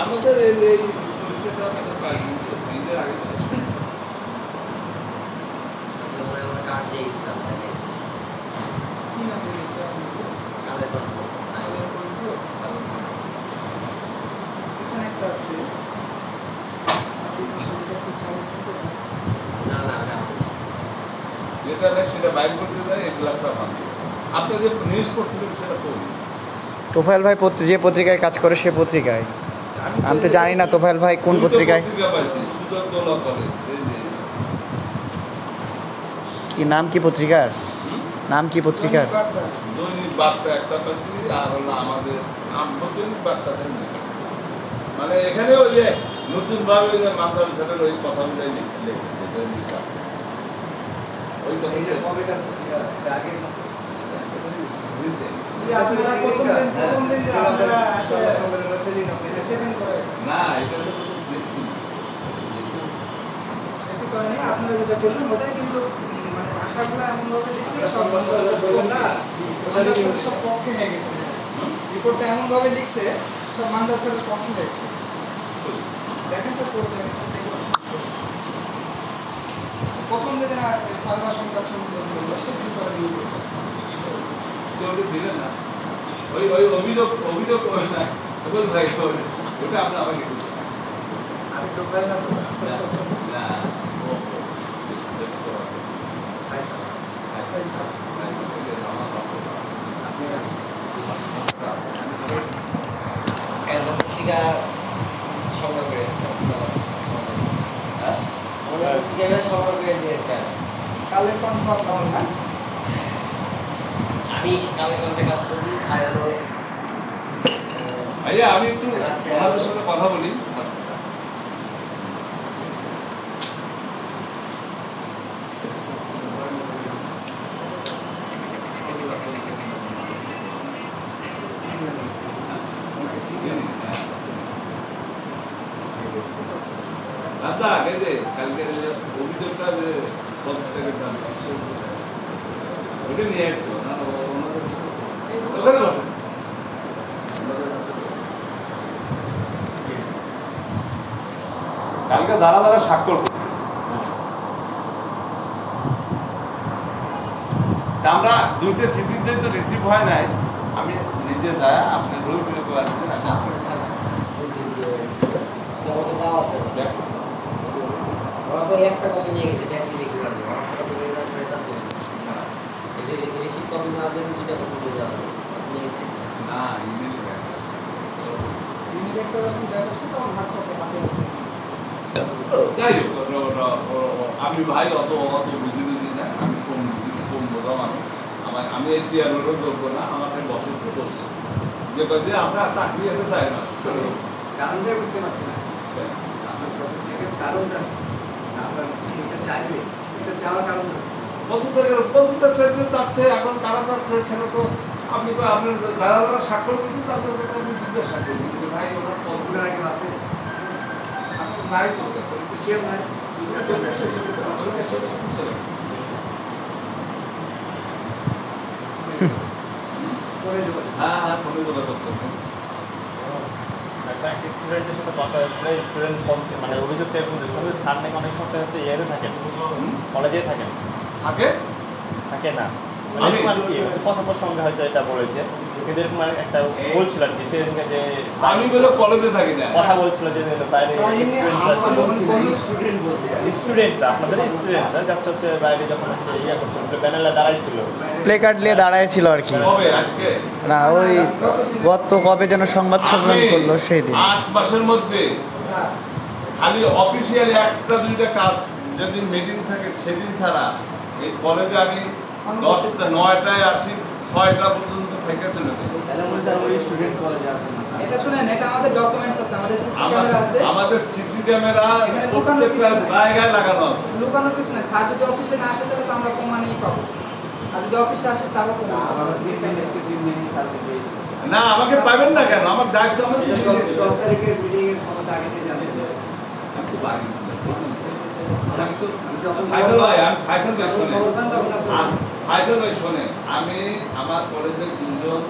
আমাদের এই যে পরীক্ষাটা আমাদের আগে যেটা সেটা বাইর করতে যায় এই গ্লাসটা ভাঙবে আপনি যে নিউজ করছিলেন সেটা করুন তোফায়েল ভাই পত্র- যে পত্রিকায় কাজ করে সে পত্রিকায়। আমি তো জানি না তোফায়েল ভাই কোন পত্রিকায়। কি নাম কি পত্রিকার? নাম কি পত্রিকার। মানে এখানে ওই যে নতুন ভাবে ওই যে মাথা ওই লিখেছে ওই এইটা কথাটা কবেকার পত্রিকা? এটা আগের না? এটা করেনি আপনারা যেটা বললেন ওটাই কিন্তু মানে আশাগুলো এমনভাবে লিখছে সব না? সব পক্ষে হয়ে গেছে রিপোর্টটা এমনভাবে লিখছে সব মান্দার স্যারের পক্ষে হয়ে গেছে দেখেন স্যার প্রথম দিন সারদা সংবাদ সম্মেলন করল সেদিন করে নিয়ে গেছে কেউ দিলেন না। ওই ওই অভিযোগ অভিযোগ ওই না। বল ভাই ওই- ওটা আপনি আমাকে আমি তো না পত্রিকা সংগ্রহ করে পত্রিকা সংগ্রহ করে দিয়ে কালের কণ্ঠ আপনার না? আমি গল্পে কাজ করি আর হলো আহ, ভাইয়া আমি একটু আচ্ছা। ওনাদের সাথে কথা বলি। দাদা যে কালকে অভিযোগটা দাম ওটা নিয়ে আসছো না ওনাদের ওখানে বসেন কালকে দাঁড়া দাঁড়া স্বাক্ষর আমরা দুইটা চিঠিতে তো রিসিভ হয় নাই। আমি নিজে যায় আপনি রোল করে করে আসছেন। ওরা তো একটা কপি নিয়ে গেছে কপি করে দেওয়া করে তার দেবেন এই যে রিসিভ কপি না দিলে দুইটা কপি দিয়ে দেওয়া যাই হোক আমি ভাই অত অত বুঝি বুঝি না আমি কম বুঝি কম বোঝা মানুষ আমার আমি এই চেয়ারেরও যোগ্য না আমাকে বসেছে বসছে যে যে আপনার তাকিয়ে যেতে চায় না কারণটাই বুঝতে পারছি না আপনার সব থেকে কারণটা আপনার এটা চাইবে এটা চাওয়ার কারণ পদত্যাগের পদত্যাগ চাইতে চাচ্ছে এখন কারা চাচ্ছে সেটা তো আপনি তো আপনার যারা যারা স্বাক্ষর করছেন তাদের কথা আমি জিজ্ঞাসা করি যে ভাই ওনার পদ আপনার আছে। আপনার নাই তো কেউ নাই। হ্যাঁ হ্যাঁ ফোনে যোগাযোগ করবেন একটা স্টুডেন্টের সাথে কথা হয়েছিল স্টুডেন্ট মানে অভিযোগটা এরকম স্যার নাকি অনেক সময় হচ্ছে ইয়েতে থাকেন কলেজে থাকেন। থাকে? থাকে না। মানে আমি- হয়তো এটা বলেছে। কিন্তু একটা বলছিল আর কি যে আমি বলে কলেজে থাকি না। কথা বলছিল যে বাইরে স্টুডেন্ট বলছে স্টুডেন্টরা আপনাদের স্টুডেন্টরা জাস্ট হচ্ছে বাইরে যখন হচ্ছে ইয়ে করছিল প্যানেলে দাঁড়াইছিল। প্লে কার্ড নিয়ে দাঁড়ায় ছিল আর কি। না ওই গত কবে যেন সংবাদ সম্মেলন করল সেই দিন। আট মাসের মধ্যে খালি অফিসিয়ালি একটা দুইটা কাজ যেদিন মিটিং থাকে সেদিন ছাড়া এই কলেজে আমি দশটা নয়টায় আসি ছয়টা পর্যন্ত থেকে চলে যাই। তাহলে ওই স্টুডেন্ট কলেজে আছে না। এটা শুনেন এটা আমাদের ডকুমেন্টস আছে আমাদের সিসি ক্যামেরা প্রত্যেকটা জায়গায় লাগানো আছে। লুকানোর কিছু নাই। স্যার যদি অফিসে না আসে তাহলে তো আমরা প্রমাণই পাবো। আর যদি অফিসে আসে তারও তো না না আমাকে পাবেন না কেন? আমার দায়িত্ব আমার চিঠি দশ তারিখের মিটিং এর ক্ষমতা আগে থেকে আমি আমার কলেজের তিনজন